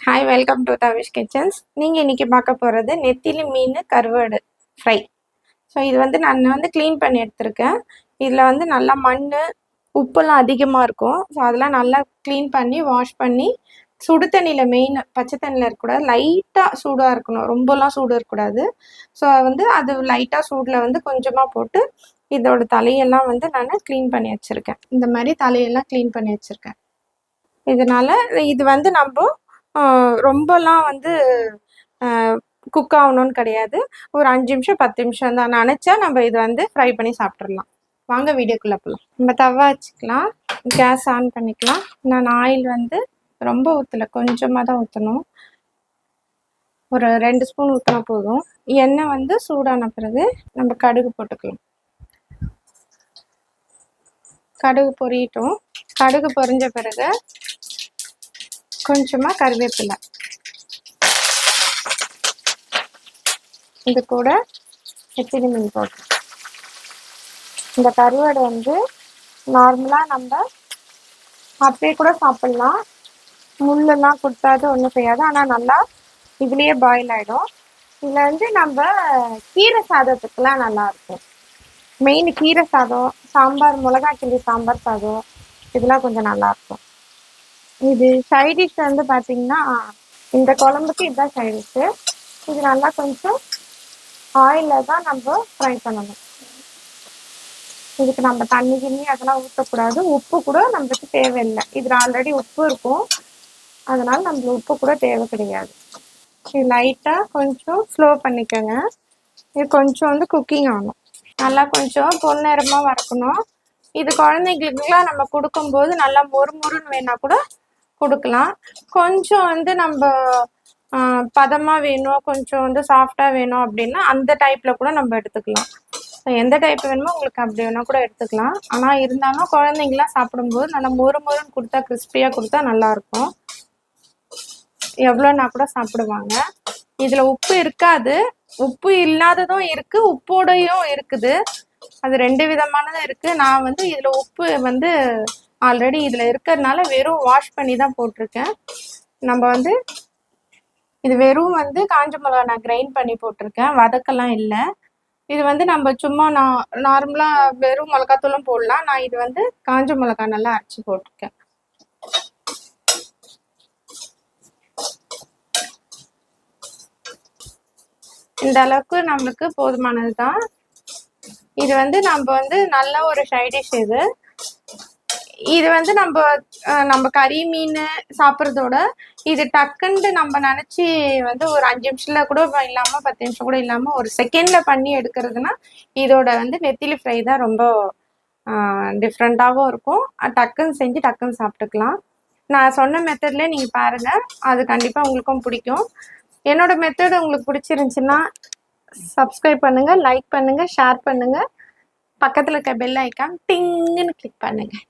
Hi welcome to Tavish kitchens நீங்கள் இன்றைக்கி பார்க்க போகிறது நெத்திலி மீன் கருவாடு ஃப்ரை ஸோ இது வந்து நான் வந்து க்ளீன் பண்ணி எடுத்திருக்கேன். இதில் வந்து நல்லா மண் உப்புலாம் அதிகமாக இருக்கும். ஸோ அதெல்லாம் நல்லா க்ளீன் பண்ணி வாஷ் பண்ணி சுடு தண்ணியில் மெயின் பச்சை தண்ணியில் இருக்கக்கூடாது. லைட்டாக சூடாக இருக்கணும். ரொம்பலாம் சூடு இருக்கக்கூடாது. ஸோ வந்து அது லைட்டாக சூடில் வந்து கொஞ்சமாக போட்டு இதோட தலையெல்லாம் வந்து நான் க்ளீன் பண்ணி வச்சுருக்கேன். இந்த மாதிரி தலையெல்லாம் க்ளீன் பண்ணி வச்சுருக்கேன். இதனால் இது வந்து நம்ம ரொம்பலாம் வந்து குக் ஆகணும்னு கிடையாது. ஒரு அஞ்சு நிமிஷம் பத்து நிமிஷம் தான். நினச்சா நம்ம இது வந்து ஃப்ரை பண்ணி சாப்பிட்றலாம் வாங்க வீடியோக்குள்ளே போகலாம் நம்ம தவா வச்சுக்கலாம். கேஸ் ஆன் பண்ணிக்கலாம். நான் ஆயில் வந்து ரொம்ப ஊற்றல கொஞ்சமாக தான் ஊற்றணும் ஒரு ரெண்டு ஸ்பூன் ஊற்றினா போதும். எண்ணெய் வந்து சூடான பிறகு நம்ம கடுகு போட்டுக்கலாம். கடுகு பொரியட்டும். கடுகு பொரிஞ்ச பிறகு கொஞ்சமாக கருவேப்பிலை. இது கூட எத்திரி மீன். போட்டு இந்த கருவாடை வந்து நார்மலாக நம்ம அப்படியே கூட சாப்பிட்லாம். முள்ளெல்லாம் கொடுத்தாது ஒன்றும் செய்யாது. ஆனால் நல்லா இதுலேயே பாயில் ஆகிடும் இதில் வந்து நம்ம கீரை சாதத்துக்கெலாம் நல்லாயிருக்கும் மெயின் கீரை சாதம் சாம்பார் மிளகா கிள்ளி சாம்பார் சாதம் இதெல்லாம் கொஞ்சம் நல்லாயிருக்கும் இது சைடிஷ் வந்து பார்த்தீங்கன்னா இந்த குழம்புக்கு இதுதான் சைடிஷ்ஷு இது நல்லா கொஞ்சம் ஆயிலில் தான் நம்ம ஃப்ரை பண்ணணும். இதுக்கு நம்ம தண்ணி கிண்ணி அதெல்லாம் ஊற்றக்கூடாது உப்பு கூட நம்மளுக்கு தேவையில்லை. இதில் ஆல்ரெடி உப்பு இருக்கும். அதனால நம்மளுக்கு உப்பு கூட தேவை கிடையாது. இது லைட்டாக கொஞ்சம் ஸ்லோ பண்ணிக்கோங்க. இது கொஞ்சம் வந்து குக்கிங் ஆகணும். நல்லா கொஞ்சம் பொன்னிறமாக வறக்கணும். இது குழந்தைங்களுக்குலாம் நம்ம கொடுக்கும்போது நல்லா மொறு மொறுன்னு வேணால் கூட கொடுக்கலாம். கொஞ்சம் வந்து நம்ம பதமாக வேணும் கொஞ்சம் வந்து சாஃப்டாக வேணும் அப்படின்னா அந்த டைப்பில் கூட நம்ம எடுத்துக்கலாம். எந்த டைப் வேணுமோ உங்களுக்கு அப்படி வேணால் கூட எடுத்துக்கலாம். ஆனால் இருந்தாலும் குழந்தைங்களாம் சாப்பிடும்போது நல்லா மொறு மொறுன்னு கொடுத்தா கிறிஸ்பியாக கொடுத்தா நல்லாயிருக்கும். எவ்வளோனா கூட சாப்பிடுவாங்க. இதில் உப்பு இருக்காது. உப்பு இல்லாததும் இருக்குது உப்போடையும் இருக்குது. அது ரெண்டு விதமானதும் இருக்குது நான் வந்து இதில் உப்பு வந்து ஆல்ரெடி இதில் இருக்கிறதுனால வெறும் வாஷ் பண்ணி தான் போட்டிருக்கேன். நம்ம வந்து இது வெறும் வந்து காஞ்ச மிளகா நான் கிரைண்ட் பண்ணி போட்டிருக்கேன். வதக்கெல்லாம் இல்லை. இது வந்து நம்ம சும்மா நான் நார்மலாக வெறும் மிளகாத்தூளும் போடலாம். நான் இது வந்து காஞ்ச மிளகா நல்லா அரைச்சி போட்டிருக்கேன். இந்த அளவுக்கு நம்மளுக்கு போதுமானது தான் இது வந்து நம்ம வந்து நல்ல ஒரு சைடிஷ் இது. இது வந்து நம்ம நம்ம கறி மீன் சாப்பிட்றதோட இது டக்குன்ட்டு நம்ம நினச்சி வந்து ஒரு அஞ்சு நிமிஷத்தில் கூட இல்லாமல் பத்து நிமிஷம் கூட இல்லாமல் ஒரு செகண்டில் பண்ணி எடுக்கிறதுனா இதோட வந்து நெத்திலி ஃப்ரை தான் ரொம்ப டிஃப்ரெண்ட்டாகவும் இருக்கும். டக்குன்னு செஞ்சு டக்குன்னு சாப்பிட்டுக்கலாம். நான் சொன்ன மெத்தட்லேயே நீங்கள் பாருங்கள் அது கண்டிப்பாக உங்களுக்கும் பிடிக்கும். என்னோடய மெத்தட் உங்களுக்கு பிடிச்சிருந்துச்சின்னா சப்ஸ்கிரைப் பண்ணுங்கள் லைக் பண்ணுங்கள் ஷேர் பண்ணுங்கள் பக்கத்தில் இருக்க பெல் ஐக்கான் டிங்குன்னு கிளிக் பண்ணுங்கள்